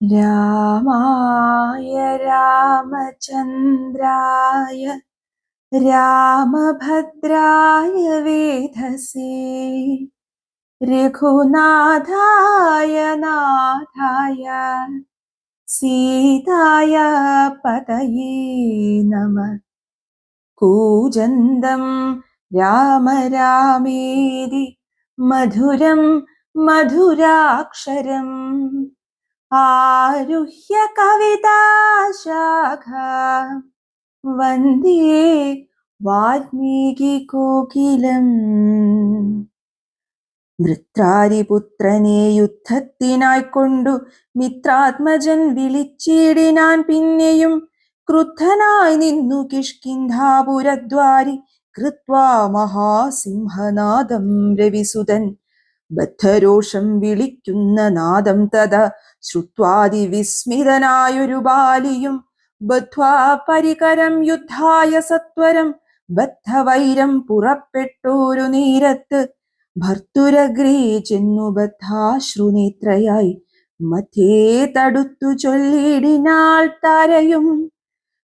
രാമായ രാമചന്ദ്രായ രാമഭദ്രായ വേധസേ രഘുനാഥായ നാഥായ സീതായ പതയേ നമ. കൂജന്തം രാമ രാമേതി മധുരം മധുരാക്ഷരം. ആരുഹ്യ കവിതാശാഖ വന്ദേ വാൽമീകി കോകിലം. വൃത്രാരിപുത്രനെ യുദ്ധത്തിനായി കൊണ്ടു മിത്രാത്മജൻ വിളിച്ചിടിനാൻ പിന്നെയും ക്രുദ്ധനായി നിന്നു കിഷ്കിന്ധാപുരദ്വാരി കൃത്വാ മഹാസിംഹനാദം രവിസുതൻ ബദ്ധരോഷം വിളിക്കുന്ന നാദം തഥ ശ്രുത്വാതി വിസ്മിതനായൊരു ബാലിയും ബദ്ധ്വാ പരികരം യുദ്ധായ സത്വരം ബദ്ധവൈരം പുറപ്പെട്ടോരു നീരത്ത് ഭർത്തുരഗ്രീ ചെന്നു ബദ്ധാശ്രുനേത്രയായി മധ്യേ തടുത്തു ചൊല്ലിടിനാൾ താരയും.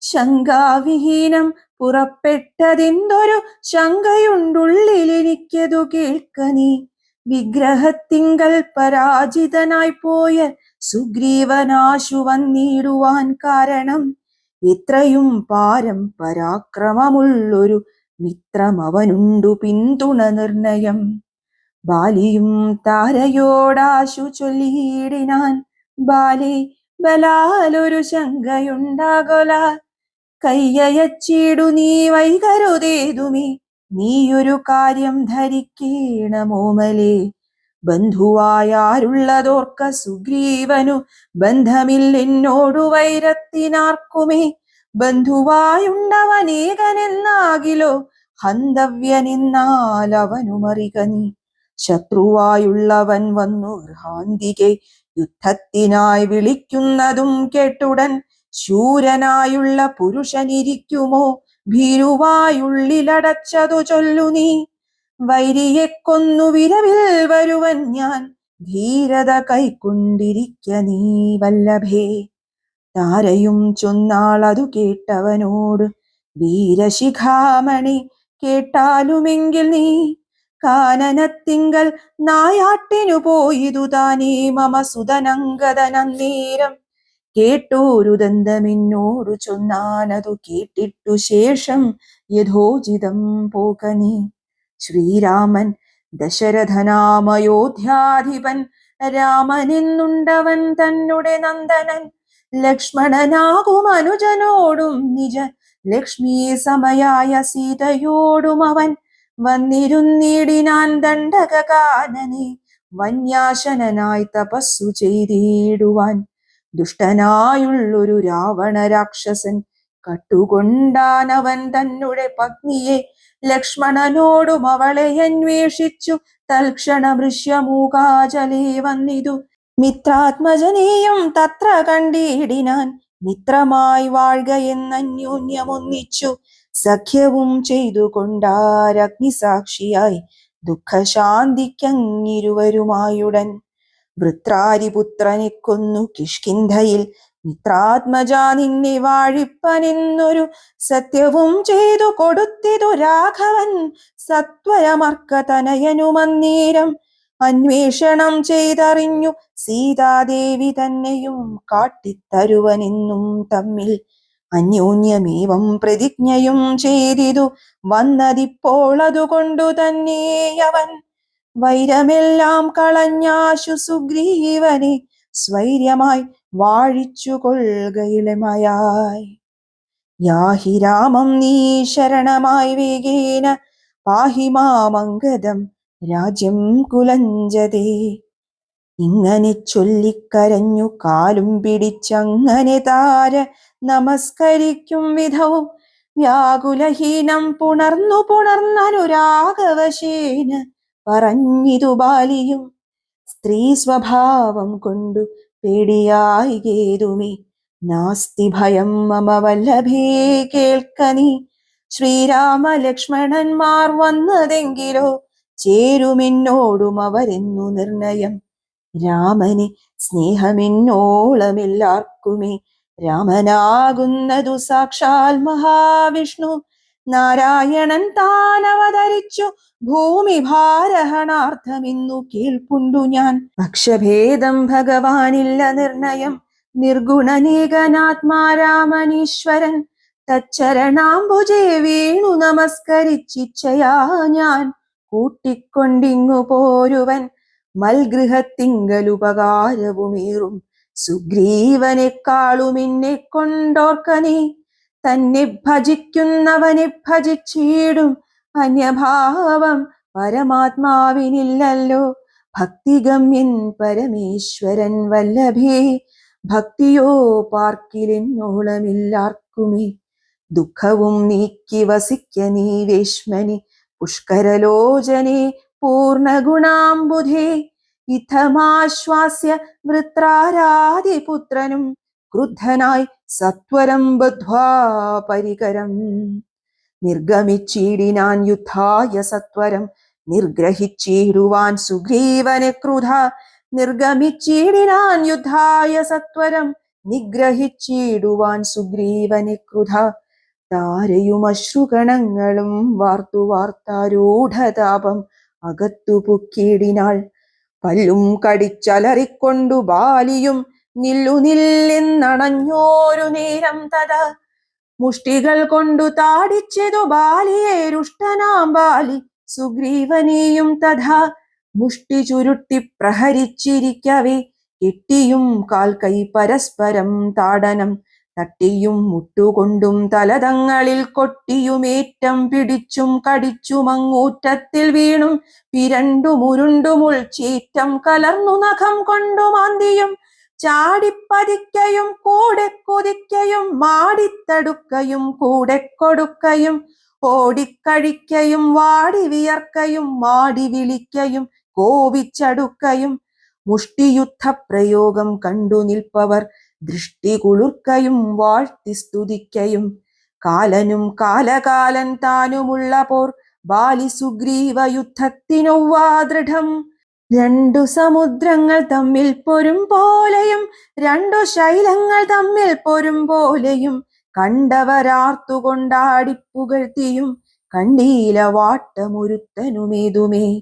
ശങ്കാവിഹീനം പുറപ്പെട്ടതെന്തൊരു ശങ്കയുണ്ടുള്ളിലെനിക്കതു കേൾക്കനീ വിഗ്രഹത്തിങ്കൽ പരാജിതനായി പോയ സുഗ്രീവനാശു വന്നിടുവാൻ കാരണം. ഇത്രയും പാരം പരാക്രമമുള്ളൊരു മിത്രം അവനുണ്ടു പിന്തുണ നിർണയം. ബാലിയും താരയോടാശു ചൊല്ലിയിടിനാൻ. ബാലി ബലാലൊരു ശങ്കയുണ്ടാകൊല. കയ്യയച്ചിടു നീ വൈകരുതേതുമേ. നീയൊരു കാര്യം ധരിക്കണമോമലേ. ബന്ധുവായാരുള്ളതോർക്ക സുഗ്രീവനു ബന്ധമില്ലെന്നോടു വൈരത്തിനാർക്കുമേ? ബന്ധുവായുണ്ടവനേകനെന്നാകിലോ? ഹന്തവ്യനെന്നാൽ ശത്രുവായുള്ളവൻ വന്നു ഗൃഹാന്തികെ. യുദ്ധത്തിനായി വിളിക്കുന്നതും കേട്ടുടൻ ശൂരനായുള്ള പുരുഷനിരിക്കുമോ? ഭീരുവായുള്ളിലടച്ചതു ചൊല്ലു നീ. വൈരിയെ കൊന്നു വിരവിൽ വരുവൻ ഞാൻ. ധീരത കൈക്കൊണ്ടിരിക്ക നീ വല്ലഭേ. താരയും ചൊന്നാളതു കേട്ടവനോട് വീരശിഖാമണി കേട്ടാലുമെങ്കിൽ നീ കാനനത്തിങ്കൽ നായാട്ടിനു പോയിതു താനീ മമ സുതനങ്കതനന്നേരം കേട്ടോരു ദന്തമിന്നോടു ചൊന്നാനതു കേട്ടിട്ടു ശേഷം യഥോചിതം പോക നീ. ശ്രീരാമൻ ദശരഥനാമയോധ്യാധിപൻ. രാമനെന്നുണ്ടവൻ തന്നെ നന്ദനൻ. ലക്ഷ്മണനാകും അനുജനോടും നിജ. ലക്ഷ്മി സമയായ സീതയോടും അവൻ വന്നിരുന്നിടിനാൻ ദണ്ഡകാനനെ വന്യാശനായി തപസ്സു ചെയ്തിടുവാൻ. ദുഷ്ടനായുള്ളൊരു രാവണ രാക്ഷസൻ കട്ടുകൊണ്ടാനവൻ തന്നെ പത്നിയെ ലക്ഷ്മണനോടും അവളെ അന്വേഷിച്ചു. തൽക്ഷണ മൃഷ്യമൂകാചലേ വന്നിതു. മിത്രാത്മജനെയും തത്ര കണ്ടിടിനാൻ മിത്രമായി വാഴുക എന്നന്യോന്യമൊന്നിച്ചു. സഖ്യവും ചെയ്തു കൊണ്ടാരഗ്നിസാക്ഷിയായി ദുഃഖശാന്തിക്കങ്ങിരുവരുമായുടൻ. വൃത്രാരിപുത്രനെ കൊന്നു കിഷ്കിന്ധയിൽ മിത്രാത്മജാ നിന്നെ വാഴിപ്പനെന്നൊരു സത്യവും ചെയ്തു കൊടുത്തിതു രാഘവൻ സത്വരമർക്ക തനയനുമന്നേരം അന്വേഷണം ചെയ്തറിഞ്ഞു സീതാദേവി തന്നെയും കാട്ടിത്തരുവനെന്നും തമ്മിൽ അന്യോന്യമേവം പ്രതിജ്ഞയും ചെയ്തിതു. വന്നതിപ്പോൾ അതുകൊണ്ടു തന്നെയവൻ വൈരമെല്ലാം കളഞ്ഞാശു സുഗ്രീവനെ സ്വൈര്യമായി വാഴിച്ചു കൊള്ളുകയിളമയായി യാഹി രാമം നീ ശരണമായി വേഗേന പാഹി മാമംഗതം രാജ്യം കുലഞ്ചതേ. ഇങ്ങനെ ചൊല്ലിക്കരഞ്ഞു കാലും പിടിച്ചങ്ങനെ താര നമസ്കരിക്കും വിധവും വ്യാകുലഹീനം പുണർന്നു പുണർന്നനുരാഗവശേന പറഞ്ഞിതു ബാലിയും സ്ത്രീ സ്വഭാവം കൊണ്ടു പേടിയായി കേതുമേ നാസ്തി ഭയം മമ വല്ലഭേ കേൾക്കനി. ശ്രീരാമ ലക്ഷ്മണന്മാർ വന്നതെങ്കിലോ ചേരുമെന്നോടും അവരെന്നു നിർണയം. രാമനെ സ്നേഹമിന്നോളമില്ലാർക്കുമേ. രാമനാകുന്നതു സാക്ഷാൽ മഹാവിഷ്ണു. നാരായണൻ താൻ അവതരിച്ചു. ഭൂമി ഭാരഹണാർത്ഥമിന്നു കേൾപ്പുണ്ടു ഞാൻ. പക്ഷഭേദം ഭഗവാനില്ല നിർണയം. നിർഗുണനേകനാത്മാരാമനീശ്വരൻ. തച്ചരണാംബുജേ വീണു നമസ്കരിച്ചിച്ചയാ ഞാൻ. കൂട്ടിക്കൊണ്ടിങ്ങു പോരുവൻ. മൽഗൃഹത്തിങ്കലുപകാരവുമേറും. സുഗ്രീവനെക്കാളുമിന്നെ കൊണ്ടോർക്കനേ തന്നെ ഭജിക്കുന്നവനെ ഭജിച്ചിടും. അന്യഭാവം പരമാത്മാവിനില്ലല്ലോ. ഭക്തിഗമ്യൻ പരമേശ്വരൻ വല്ലഭേ. ഭക്തിയോ പാർക്കിലെന്നോളമില്ലാർക്കുമേ. ദുഃഖവും നീക്കി വസിക്ക നീ വേശ്മനി പുഷ്കരലോചനെ പൂർണഗുണാംബുധേ ഇഥമാശ്വാസ്യ വൃത്രാരാധിപുത്രനും ക്രുദ്ധനായി സത്വരം ബദ്ധ്വാ പരികരം. നിർഗമിച്ചിടിനാൻ യുദ്ധായ സത്വരം. നിർഗ്രഹിച്ചിടുവാൻ സുഗ്രീവനെ ക്രുധ. നിർഗമിച്ചിടിനാൻ യുദ്ധായ സത്വരം. നിഗ്രഹിച്ചിടുവാൻ സുഗ്രീവനെ ക്രുധ. താരയും അശ്രുഗണങ്ങളും വാർത്തു വാർത്താരൂഢതാപം. അകത്തു പൊക്കിയിടിനാൾ പല്ലും കടിച്ചലറിക്കൊണ്ടു ബാലിയും നില്ലു നേരം തത മുഷ്ടികൾ കൊണ്ടു താടിച്ചതു ബാലിയെ രുഷ്ടനാം ബാലി സുഗ്രീവനെയും തഥാ. മുഷ്ടി ചുരുട്ടി പ്രഹരിച്ചിരിക്കവേ. കെട്ടിയും കാൽ കൈ പരസ്പരം താടനം. തട്ടിയും മുട്ടുകൊണ്ടും തലതങ്ങളിൽ കൊട്ടിയുമേറ്റം പിടിച്ചും കടിച്ചും അങ്ങൂറ്റത്തിൽ വീണും. പിരണ്ടുമുരുണ്ടുമുൾ ചീറ്റം കലർന്നു നഖം കൊണ്ടു മാന്തിയും. ചാടിപ്പതിക്കയും കൂടെ കൊതിക്കയും മാടിത്തടുക്കയും കൂടെ കൊടുക്കയും ഓടിക്കഴിക്കയും വാടി വിയർക്കയും മാടി വിളിക്കയും കോപിച്ചടുക്കയും മുഷ്ടിയുദ്ധ പ്രയോഗം കണ്ടു നിൽപ്പവർ ദൃഷ്ടി കുളിർക്കയും വാഴ്ത്തി സ്തുതിക്കയും. കാലനും കാലകാലൻ താനുമുള്ള പോർ ബാലി സുഗ്രീവ യുദ്ധത്തിനൊവ്വാ ദൃഢം. രണ്ടു സമുദ്രങ്ങൾ തമ്മിൽ പൊരും പോലെയും രണ്ടു ശൈലങ്ങൾ തമ്മിൽ പൊരും പോലെയും. കണ്ടവരാർത്തുകൊണ്ടാടിപ്പുകഴ്ത്തിയും കണ്ടീല വാട്ടമൊരുത്തനുമേതുമേ.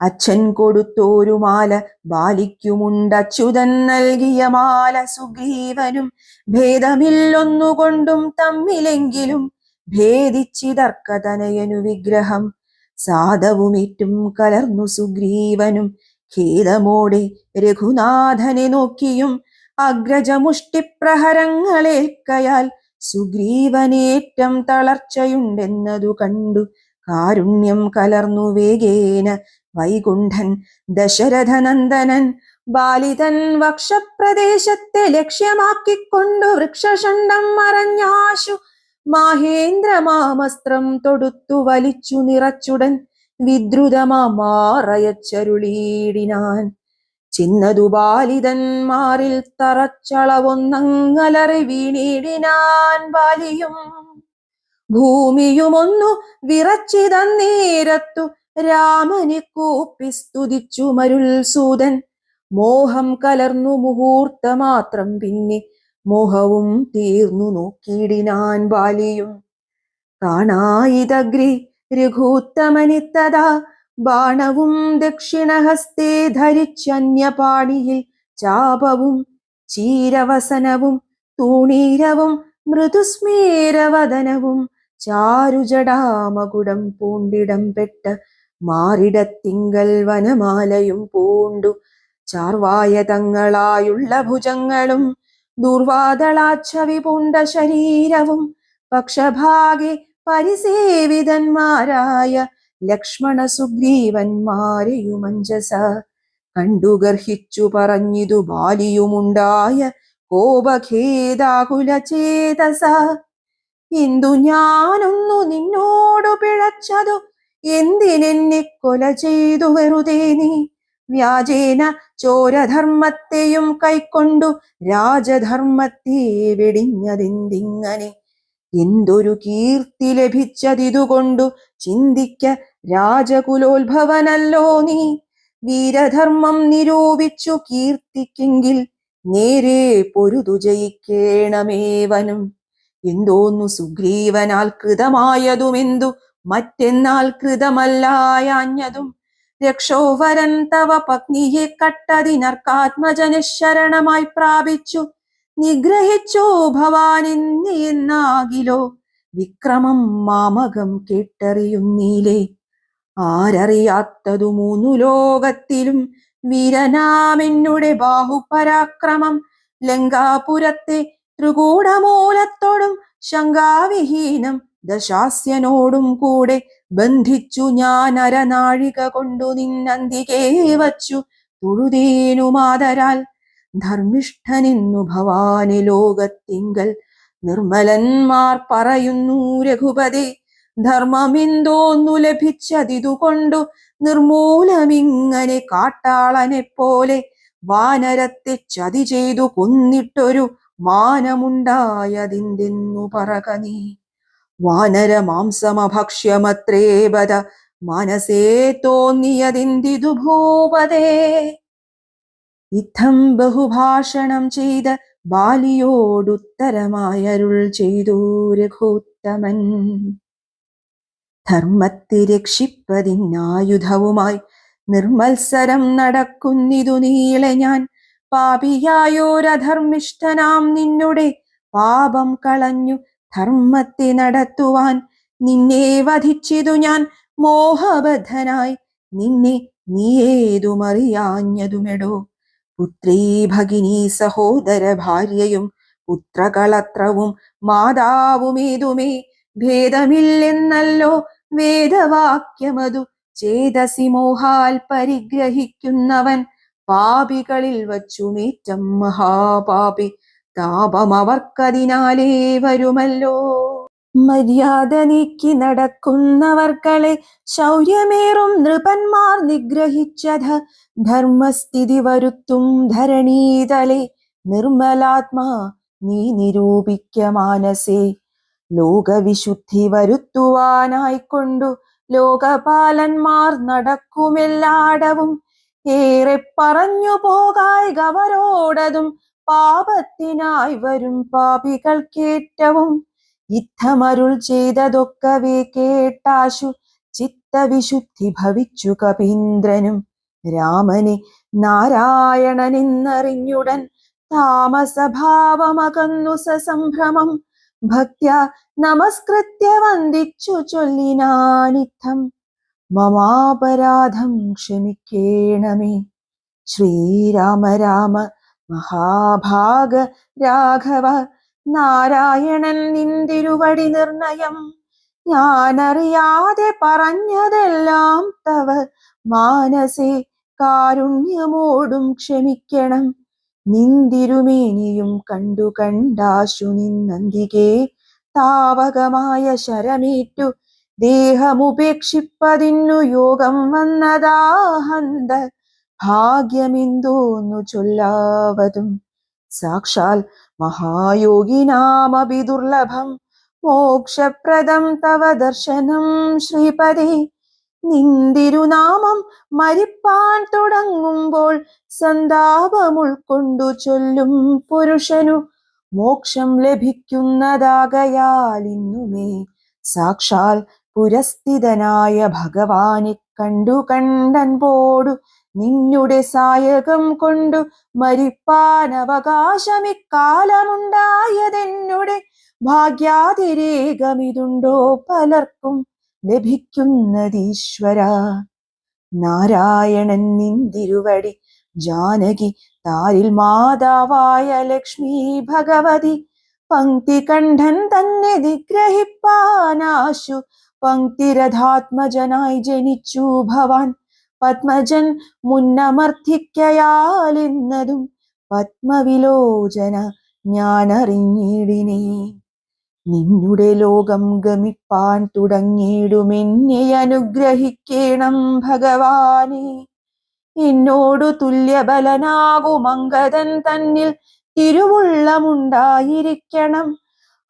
അച്ഛൻ കൊടുത്തോരു മാല ബാലിക്കുമുണ്ടച്യുതൻ നൽകിയ മാല സുഗ്രീവനും. ഭേദമില്ലൊന്നുകൊണ്ടും തമ്മിലെങ്കിലും ഭേദിച്ചിതർക്കതനയനു വിഗ്രഹം. സാധവുമേറ്റും കലർന്നു സുഗ്രീവനും ഖേദമോടെ രഘുനാഥനെ നോക്കിയും അഗ്രജമുഷ്ടിപ്രഹരങ്ങളേൽക്കയാൽ സുഗ്രീവനേറ്റം തളർച്ചയുണ്ടെന്നതു കണ്ടു. കാരുണ്യം കലർന്നു വേഗേന വൈകുണ്ഠൻ ദശരഥനന്ദനൻ ബാലിതൻ വക്ഷപ്രദേശത്തെ ലക്ഷ്യമാക്കിക്കൊണ്ടു വൃക്ഷഷണ്ഡം മറഞ്ഞാശു മാഹേന്ദ്രമാമസ്ത്രം തൊടുത്തു വലിച്ചു നിറച്ചുടൻ വിദ്രുതമാറയച്ചരുളീടിനാൻ ചിന്നതു ബാലിതന്മാരിൽ തറച്ചളവൊന്നങ്ങലറി വീണിടിനാൻ ബാലിയും. ഭൂമിയുമൊന്നു വിറച്ചിതന്നേരത്തു രാമനെ കൂപ്പി സ്തുതിച്ചു മരുൾ സൂതൻ. മോഹം കലർന്നു മുഹൂർത്തമാത്രം പിന്നെ മോഹവും തീർന്നു നോക്കിയിടിനാൻ ബാലിയും. കാണായിതഗ്രി രഘൂത്തമനിത്തതാ ബാണവും ദക്ഷിണഹസ്തേ ധരിച്ചന്യപാണിയിൽ ചാപവും ചീരവസനവും തൂണീരവും മൃദുസ്മേരവദനവും ചാരുജടാമകുടം പൂണ്ടിടം പെട്ട മാറിടത്തിങ്കൽ വനമാലയും പൂണ്ടു ചാർവായതങ്ങളായുള്ള ഭുജങ്ങളും ദുർവാദളാച്ഛവി പുണ്ട ശരീരവും പക്ഷഭാഗെ പരിസേവിതന്മാരായ ലക്ഷ്മണ സുഗ്രീവന്മാരെയുമഞ്ജസ കണ്ടുഗർഹിച്ചു പറഞ്ഞിതു ബാലിയുമുണ്ടായ കോപഖേദാകുല ചേതസ. എന്തു ഞാനൊന്നു നിന്നോടു പിഴച്ചതു എന്തിനെന്നെ കൊല ചെയ്തു വെറുതേ നീ? വ്യാജേന ചോരധർമ്മത്തെയും കൈക്കൊണ്ടു രാജധർമ്മത്തെ വെടിഞ്ഞതിന്തിങ്ങനെ. എന്തൊരു കീർത്തി ലഭിച്ചതിതുകൊണ്ടു ചിന്തിക്ക രാജകുലോത്ഭവനല്ലോ നീ. വീരധർമ്മം നിരൂപിച്ചു കീർത്തിക്കെങ്കിൽ നേരെ പൊരുതു ജയിക്കേണമേവനും. എന്തോന്നു സുഗ്രീവനാൽ കൃതമായതുമെന്തു മറ്റെന്നാൽ കൃതമല്ലായാഞ്ഞതും രക്ഷോവരൻ തവ പത്നിയെ കട്ടതിനർക്കാത്മജന ശരണമായി പ്രാപിച്ചു. നിഗ്രഹിച്ചോ ഭവാനെന്ന് എന്നാകിലോ വിക്രമം മാമകം കേട്ടറിയുന്നീലേ ആരറിയാത്തതു മൂന്നു ലോകത്തിലും വീരനാമെന്നുടെ ബാഹുപരാക്രമം. ലങ്കാപുരത്തെ ത്രികൂടമൂലത്തോടും ശങ്കാവിഹീനം ദശാസ്യനോടും കൂടെ ബന്ധിച്ചു ഞാൻ അരനാഴിക കൊണ്ടു നിന്നന്തികേ വച്ചു. തൊഴുതേനു മാതരാൽ ധർമ്മിഷ്ഠനിന്നു ഭവാനി ലോകത്തിങ്കൽ നിർമ്മലന്മാർ പറയുന്നു രഘുപതി ധർമ്മമെന്തോന്നു ലഭിച്ചതിതുകൊണ്ടു നിർമൂലമിങ്ങനെ കാട്ടാളനെ പോലെ വാനരത്തെ ചതി ചെയ്തു കൊന്നിട്ടൊരു മാനമുണ്ടായതിന്തെന്നു പറക നീ. വാനര മാംസമഭക്ഷ്യമത്രേ ബത മനസേ തോന്നിയതിന്തിതു ഭൂപതേ. ഇത്തം ബഹുഭാഷണം ചെയ്ത ബാലിയോടുത്തരമായരുൾ ചെയ്തു രഘുത്തമൻ. ധർമ്മത്തെ രക്ഷിപ്പതിനായുധവുമായി നിർമത്സരം നടക്കുന്നിതു നീളെ ഞാൻ. പാപിയായോരധർമ്മിഷ്ഠനാം നിന്നുടെ പാപം കളഞ്ഞു ധർമ്മത്തെ നടത്തുവാൻ നിന്നെ വധിച്ചിതു ഞാൻ മോഹബദ്ധനായി. നിന്നെ നീയേതു ഏതുമറിയാഞ്ഞതുമെടോ പുത്രീ ഭഗിനി സഹോദര ഭാര്യയും പുത്രകളത്രവും മാതാവുമേതുമേ? ഭേദമില്ലെന്നല്ലോ വേദവാക്യമതു. ചേതസി മോഹാൽ പരിഗ്രഹിക്കുന്നവൻ പാപികളിൽ വച്ചുമേറ്റം മഹാപാപി. താപമവർക്കതിനാലേ വരുമല്ലോ. മര്യാദ നീക്കി നടക്കുന്നവർക്കളെ ശൗര്യമേറും നൃപന്മാർ നിഗ്രഹിച്ചത് ധർമ്മസ്ഥിതി വരുത്തും ധരണീതലെ. നിർമ്മലാത്മാ നീ നിരൂപിക്ക മാനസേ. ലോകവിശുദ്ധി വരുത്തുവാനായിക്കൊണ്ടു ലോകപാലന്മാർ നടക്കുമെല്ലാടവും. ഏറെ പറഞ്ഞു പോകായി ഗവരോടതും പാപത്തിനായി വരും പാപികൾക്കേറ്റവും ഇത്തമരുൾ ചെയ്തതൊക്കവേ കേട്ടാശു ചിത്തവിശുദ്ധി ഭവിച്ചു കപീന്ദ്രനും. രാമനെ നാരായണനെന്നറിഞ്ഞുടൻ താമസഭാവമകന്നു സസംഭ്രമം. ഭക്ത്യ നമസ്കൃത്യ വന്ദിച്ചു ചൊല്ലിനാനിത്തം. മമാപരാധം ക്ഷമിക്കേണമേ. ശ്രീരാമ രാമ മഹാഭാഗ രാഘവ നാരായണൻ നിന്തിരുവടി നിർണയം. ഞാനറിയാതെ പറഞ്ഞതെല്ലാം തവ മാനസേ കാരുണ്യമോടും ക്ഷമിക്കണം. നിന്തിരുമേനിയും കണ്ടു കണ്ടാശു നിന്നന്തികേ താവകമായ ശരമേറ്റു ദേഹമുപേക്ഷിപ്പതിന്നു യോഗം വന്നതാഹന്ത ഭാഗ്യമെന്തോന്നു ചൊല്ലാവതും. സാക്ഷാൽ മഹായോഗിനാമപി ദുർലഭം. മോക്ഷപ്രദം തവ ദർശനം. ശ്രീപതി നിന്തിരുനാമം മരിപ്പാൻ തുടങ്ങുമ്പോൾ സന്താപമുൾക്കൊണ്ടു ചൊല്ലും പുരുഷനു. മോക്ഷം ലഭിക്കുന്നതാകയാൽ ഇന്നുമേ. സാക്ഷാൽ പുരസ്ഥിതനായ ഭഗവാനെ കണ്ടു കണ്ടൻപോടു. നിന്നുടെ സായകം കൊണ്ടു മരിപ്പാൻ അവകാശമിക്കാലമുണ്ടായതെന്നുടെ ഭാഗ്യാതിരേകമിതുണ്ടോ പലർക്കും ലഭിക്കുന്നതീശ്വര. നാരായണൻ നിന്തിരുവടി ജാനകി താരിൽ മാതാവായ ലക്ഷ്മി ഭഗവതി പങ്ക്തി കണ്ഠൻ തന്നെ നിഗ്രഹിപ്പാനാശു പങ്ക്തിരഥാത്മജനായി ജനിച്ചു ഭവാൻ പത്മജൻ മുന്നമർത്ഥിക്കയാലെന്നതും പത്മവിലോചന ഞാനറിഞ്ഞിടിനേ. നിന്നുടെ ലോകം ഗമിപ്പാൻ തുടങ്ങിയിടുമെന്നെ അനുഗ്രഹിക്കണം ഭഗവാനെ. എന്നോടു തുല്യബലനാകുമങ്കതൻ തന്നിൽ തിരുവുള്ളമുണ്ടായിരിക്കണം.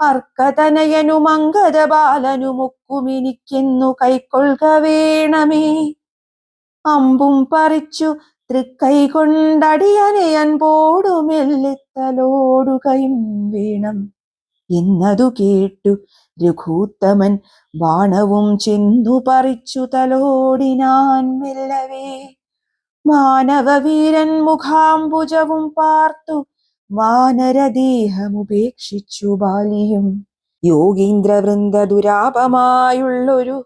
അർക്കതനയനുമങ്കത ബാലനുമൊക്കുമെനിക്കെന്നു കൈക്കൊള്ളുക വേണമേ. അമ്പും പറിച്ചു തൃക്കൈ കൊണ്ടടിയനയൻ പോടുമെല്ലിത്തലോടുകയും വീണം. എന്നതു കേട്ടു രഘൂത്തമൻ ബാണവും ചിന്തു പറിച്ചു തലോടിനാൻ മെല്ലവേ. മാനവവീരൻ മുഖാംബുജവും പാർത്തു വാനരദേഹമുപേക്ഷിച്ചു ബാലിയും. യോഗീന്ദ്രവൃന്ദ ദുരാപമായുള്ളൊരു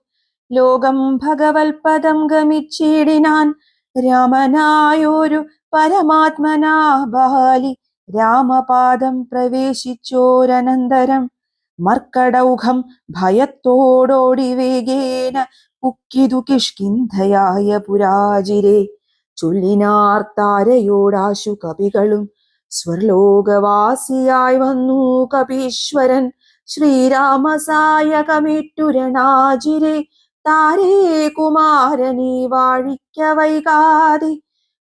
ലോകം ഭഗവത്പദം ഗമിച്ചിടിനാൻ രാമനായൊരു പരമാത്മനാ ബാലി രാമപാദം പ്രവേശിച്ചോരനന്തരം മർക്കടൗഘം ഭയത്തോടോടി വേഗേന പുക്കിതു കിഷ്കിന്ധയായ പുരാജിരെ. ചൊല്ലിനാർ താരയോടാശു കവികളും സ്വർലോകവാസിയായി വന്നു കപീശ്വരൻ. ശ്രീരാമസായകമിട്ടുരണാജിരെ. താരേ കുമാരനെ വാഴിക്ക വൈകാതെ.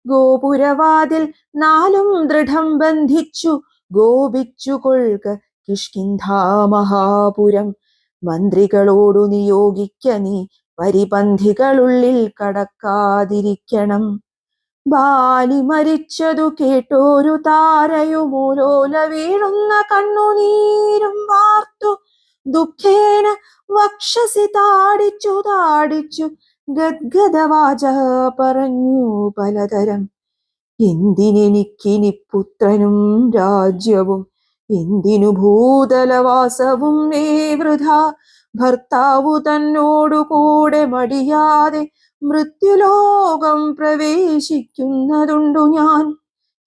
ഗോപുരവാതിൽ നാലും ദൃഢം ബന്ധിച്ചു. ഗോപിച്ചു കൊൾക കിഷ്കിന്ധാമഹാപുരം മന്ത്രികളോടു നിയോഗിക്ക നീ പരിപന്ധികളുള്ളിൽ കടക്കാതിരിക്കണം. ബാലി മരിച്ചതു കേട്ടോരു താരയുമൂലോല വീഴുന്ന കണ്ണുനീരും വാർത്തു. ദുഃഖേന വക്ഷസി താടിച്ചു താടിച്ചു ഗദ്ഗദവാച പറഞ്ഞു പലതരം. എന്തിനെനിക്കിനി പുത്രനും രാജ്യവും എന്തിനു ഭൂതലവാസവും? നീ വൃഥ ഭർത്താവു തന്നോടു കൂടെ മടിയാതെ മൃത്യുലോകം പ്രവേശിക്കുന്നതുണ്ടു ഞാൻ.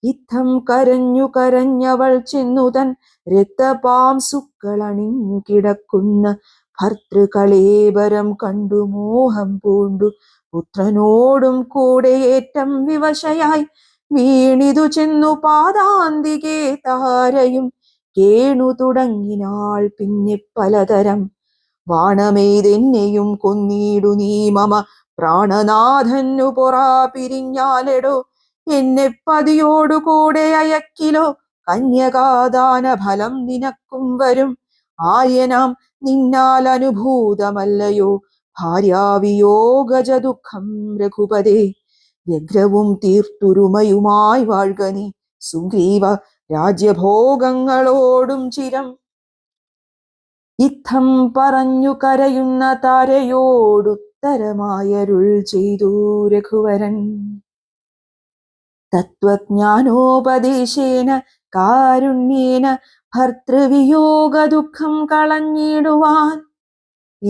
ഇത്തം കരഞ്ഞു കരഞ്ഞവൾ ചെന്നുതൻ രക്തപാംസുക്കളണിഞ്ഞു കിടക്കുന്ന ഭർത്തൃകളേബരം കണ്ടു മോഹം പൂണ്ടു. പുത്രനോടും കൂടെ ഏറ്റം വിവശയായി വീണിതു ചെന്നു പാതാന്തികെ താരയും കേണു തുടങ്ങിനാൾ പിന്നെ പലതരം. വാണമേതെന്നെയും കൊന്നീടു നീ മമ. പ്രാണനാഥനു പൊറാ പിരിഞ്ഞാലെടോ. എന്നെ പതിയോടു കൂടെ അയക്കിലോ. കന്യകാദാന ഫലം നിനക്കും വരും. ആര്യനാം നിന്നാൽ അനുഭൂതമല്ലയോ ഭാര്യാവിയോഗജ ദുഃഖം രഘുപതേ. വ്യഗ്രവും തീർത്തുരുമയുമായി വാഴ്കനെ. സുഗ്രീവ രാജ്യഭോഗങ്ങളോടും ചിരം. ഇത്തം പറഞ്ഞു കരയുന്ന താരയോടുത്തരമായരുൾ ചെയ്തു രഘുവരൻ. തത്വജ്ഞാനോപദേശേന കാരുണ്യേന ഭർത്തൃവിയോഗ ദുഃഖം കളഞ്ഞിടുവാൻ.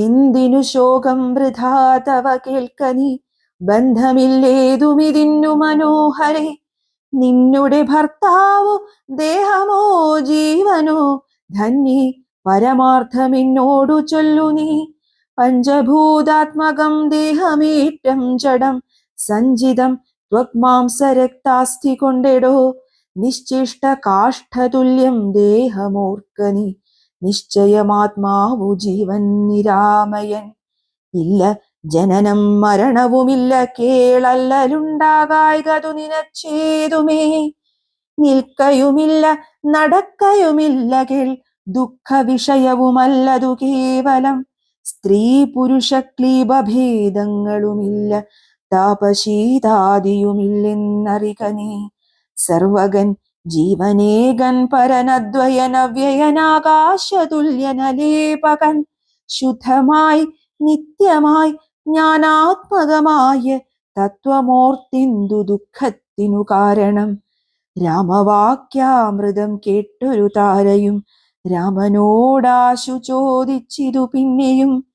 എന്തിനു ശോകം വൃഥാതവ കേൾക്കനി ബന്ധമില്ലേതുമിതിന്നു മനോഹരെ. നിന്നുടെ ഭർത്താവു ദേഹമോ ജീവനോ? ധന്യേ പരമാർത്ഥമിന്നോടു ചൊല്ലു നീ. പഞ്ചഭൂതാത്മകം ദേഹമേറ്റം ജഡം സഞ്ചിതം ത്വക്മാംസരക്താസ്ഥി കൊണ്ടെടോ. നിശ്ചിഷ്ട കാഷ്ഠതുല്യം ദേഹമോർക്കനി നിശ്ചയമാത്മാവു ജീവൻ നിരാമയൻ. ഇല്ല ജനനം മരണവുമില്ല കേളല്ലലുണ്ടാകായകതു നിനച്ചേതുമേ. നിൽക്കയുമില്ല നടക്കയുമില്ല കേൾ ദുഃഖ വിഷയവുമല്ലതു കേവലം. സ്ത്രീ പുരുഷ ക്ലീബഭേദങ്ങളുമില്ല താപശീതാദിയുമില്ലെന്നറിക നീ. സർവകൻ ജീവനേകൻ പരനദ്വയനവ്യയനാകാശതുല്യനലേപകൻ ശുദ്ധമായി നിത്യമായി ജ്ഞാനാത്മകമായ തത്വമോർത്തിന്തു ദുഃഖത്തിനു കാരണം. രാമവാക്യാമൃതം കേട്ടൊരു താരയും രാമനോടാശു ചോദിച്ചിതു പിന്നെയും.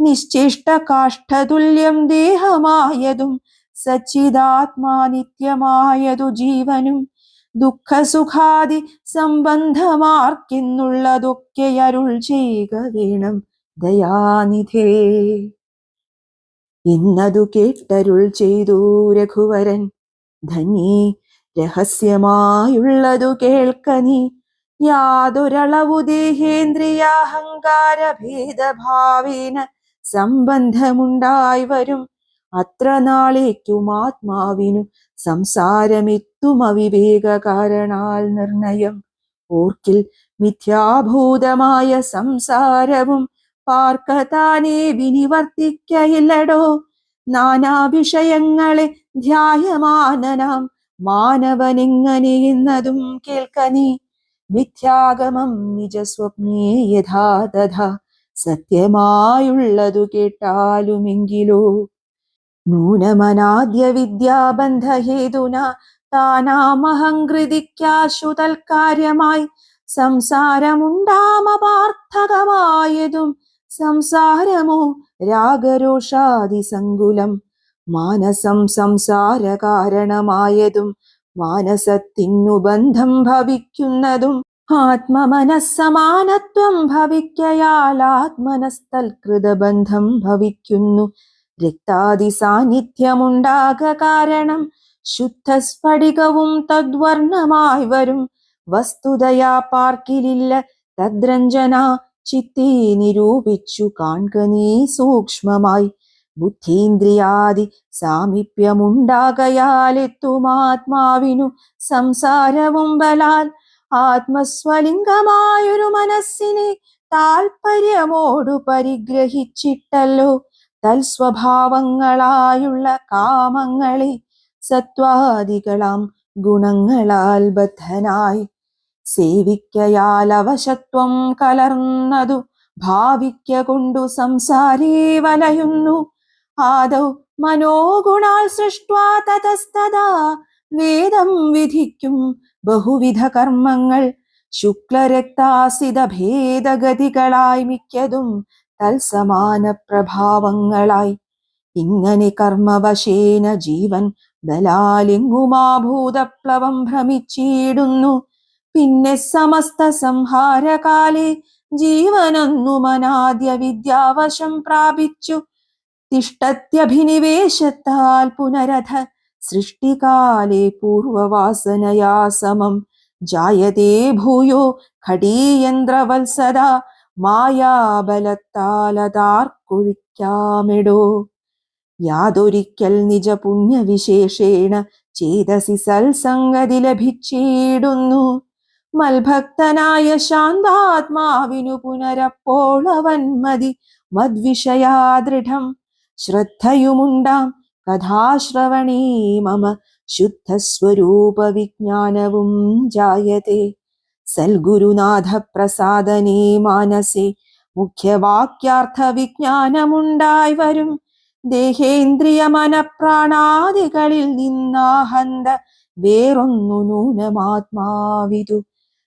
നിശ്ചിഷ്ട കാഷ്ഠതുല്യം ദേഹമായതും സച്ചിദാത്മാനിത്യമായതു ജീവനും ദുഃഖസുഖാദി സംബന്ധമാർക്കെന്നുള്ളതൊക്കെ അരുൾ ചെയ്യുക വേണം ദയാനിധേ. ഇന്നതു കേട്ടരുൾ ചെയ്തു രഘുവരൻ. ധന്യേ രഹസ്യമായുള്ളതു കേൾക്കനി യാതൊരളവു ദേഹേന്ദ്രിയാഹങ്കാര ഭേദഭാവേന സംബന്ധമുണ്ടായി വരും അത്ര നാളേക്കും ആത്മാവിനു സംസാരമെത്തും അവിവേക കാരണാൽ നിർണയം. ഓർക്കിൽ മിഥ്യാഭൂതമായ സംസാരവും പാർക്കതാനെ വിനിവർത്തിക്കയില്ലടോ. നാനാ വിഷയങ്ങളെ ധ്യായമാനനാം. മാനവനെങ്ങനെയെന്നതും കേൾക്ക നീ. മിഥ്യാഗമം നിജസ്വപ്നേ യഥാ തഥാ സത്യമായുള്ളതു കേട്ടാലുമെങ്കിലോ നൂനമനാദ്യ വിദ്യാബന്ധഹേതുന താനാമഹങ്കൃതിക്കാശു തൽക്കാര്യമായി സംസാരമുണ്ടാമപാർത്ഥകമായതും സംസാരമോ രാഗരോഷാദിസങ്കുലം മാനസം സംസാര കാരണമായതും മാനസത്തിനു ബന്ധം ഭവിക്കുന്നതും ആത്മമനസ്സമാനത്വം ഭവിക്കയാൽ ആത്മനസ്തൽകൃതബന്ധം ഭവിക്കുന്നു രക്താദി സാന്നിധ്യമുണ്ടാക കാരണം ശുദ്ധസ്ഫടികവും തദ്വർണമായി വരും. വസ്തുതയാ പാർക്കിലില്ല തദ്രഞ്ജന ചിത്തി നിരൂപിച്ചു കാൺക നീ സൂക്ഷ്മമായി. ബുദ്ധീന്ദ്രിയാദി സാമീപ്യമുണ്ടാകയാലെത്തുമാത്മാവിനു സംസാരവും ബലാൽ. ആത്മസ്വലിംഗമായൊരു മനസ്സിനെ താൽപര്യമോടു പരിഗ്രഹിച്ചിട്ടല്ലോ. തൽസ്വഭാവങ്ങളായുള്ള കാമങ്ങളെ സത്വാദികളാം ഗുണങ്ങളാൽ ബദ്ധനായി. സേവിക്കയാൽ അവശത്വം കലർന്നതു ഭാവിക്ക കൊണ്ടു സംസാരേ വലയുന്നു. ആദൗ മനോഗുണാൽ സൃഷ്ട്വാ തതസ്തദാ. വേദം വിധിക്കും ബഹുവിധ കർമ്മങ്ങൾ. ശുക്ലരക്താസിത ഭേദഗതികളായി മിക്കതും തൽസമാന പ്രഭാവങ്ങളായി ഇങ്ങനെ കർമ്മവശേന ജീവൻ ബലാലിങ്ങുമാഭൂതപ്ലവം ഭ്രമിച്ചിടുന്നു. പിന്നെ സമസ്ത സംഹാരകാലേ ജീവനൊന്നു മനാദ്യ വിദ്യാവശം പ്രാപിച്ചു. തിഷ്ടത്യഭിനിവേശത്താൽ പുനരഥ സൃഷ്ടികാലേ പൂർവവാസനയാ സമം ജായതേ ഭൂയോ ഘടീയന്ത്രവത്സദ മായാബലത്താലതാർക്കൊഴിക്കാമെടോ. യാതൊരിക്കൽ നിജ പുണ്യവിശേഷേണ ചേതസി സൽസംഗതി ലഭിച്ചിടുന്നു. മൽഭക്തനായ ശാന്താത്മാവിനു പുനരപ്പോളവൻ മതി. മദ്വിഷയാദൃഢം ശ്രദ്ധയുമുണ്ടാം. കഥാശ്രവണീ മമ. ശുദ്ധസ്വരൂപ വിജ്ഞാനവും ജായത്തെ സൽഗുരുനാഥ പ്രസാദനേ മാനസേ. മുഖ്യവാക്യാർത്ഥ വിജ്ഞാനമുണ്ടായി വരും ദേഹേന്ദ്രിയ മനപ്രാണാദികളിൽ നിന്നാഹന്ത വേറൊന്നു നൂനമാത്മാവിതു.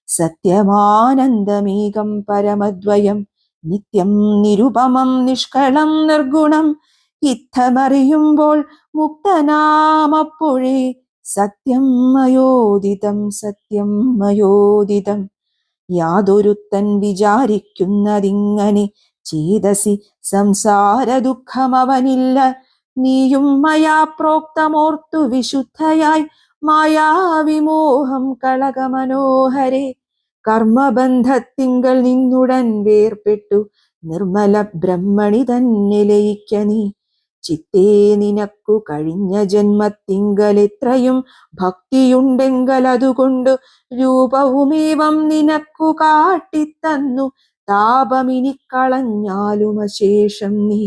സത്യമാനന്ദമേകം പരമദ്വയം. നിത്യം നിരുപമം നിഷ്കളം നിർഗുണം. ഇത്തമറിയുമ്പോൾ മുക്തനാമപ്പോഴേ സത്യം മയോദിതം സത്യം മയോദിതം യാതൊരുത്തൻ വിചാരിക്കുന്നതിങ്ങനെ ചീതസി സംസാര ദുഃഖമവനില്ല നീയും മയാ പ്രോക്തമോർത്തു വിശുദ്ധയായി മായാവിമോഹം കളകമനോഹരെ. കർമ്മബന്ധത്തിങ്കൾ നിന്നുടൻ വേർപെട്ടു നിർമ്മല ബ്രഹ്മണി തന്നെ ലയിക്ക നീ. ചിത്തേ നിനക്കു കഴിഞ്ഞ ജന്മത്തിങ്കൽ എത്രയും ഭക്തിയുണ്ടെങ്കിൽ അതുകൊണ്ട് രൂപവുമേവം നിനക്കു കാട്ടിത്തന്നു. താപമിനി കളഞ്ഞാലും അശേഷം നീ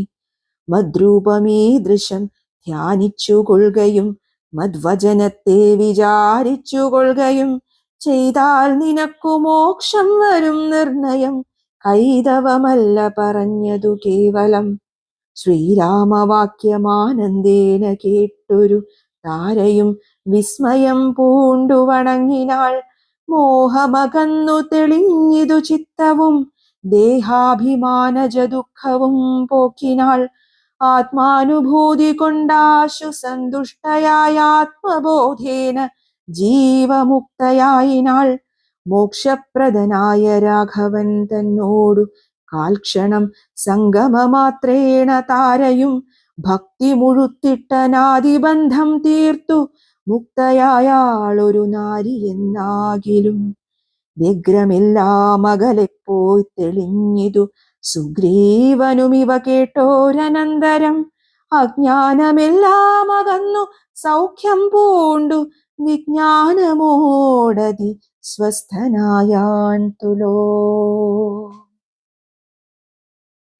മദ്രൂപമേ ദൃശ്യം ധ്യാനിച്ചു കൊള്ളുകയും മദ്വചനത്തെ വിചാരിച്ചു കൊള്ളുകയും ചെയ്താൽ നിനക്കു മോക്ഷം വരും നിർണയം. കൈതവമല്ല പറഞ്ഞതു കേവലം ശ്രീരാമവാക്യമാനന്ദേന കേട്ടൊരു താരയും വിസ്മയം പൂണ്ടു വണങ്ങിനാൾ. മോഹമകന്നു തെളിഞ്ഞിതു ചിത്തവും ദേഹാഭിമാനജ ദുഃഖവും പോക്കിനാൾ. ആത്മാനുഭൂതി കൊണ്ടാശു സന്തുഷ്ടയായ ആത്മബോധേന ജീവമുക്തയായിനാൾ. മോക്ഷപ്രദനായ രാഘവൻ തന്നോടു കാൽക്ഷണം സംഗമമാത്രേണ താരയും ഭക്തി മുഴുത്തിട്ടനാദിബന്ധം തീർത്തു മുക്തയായാളൊരു നാരി എന്നാകിലും. വ്യഗ്രമെല്ലാം പോയി തെളിഞ്ഞിതു സുഗ്രീവനുമിവ കേട്ടോരനന്തരം. അജ്ഞാനമെല്ലാം അകന്നു സൗഖ്യം പൂണ്ടു വിജ്ഞാനമോടതി സ്വസ്ഥനായാൻ തുലോ.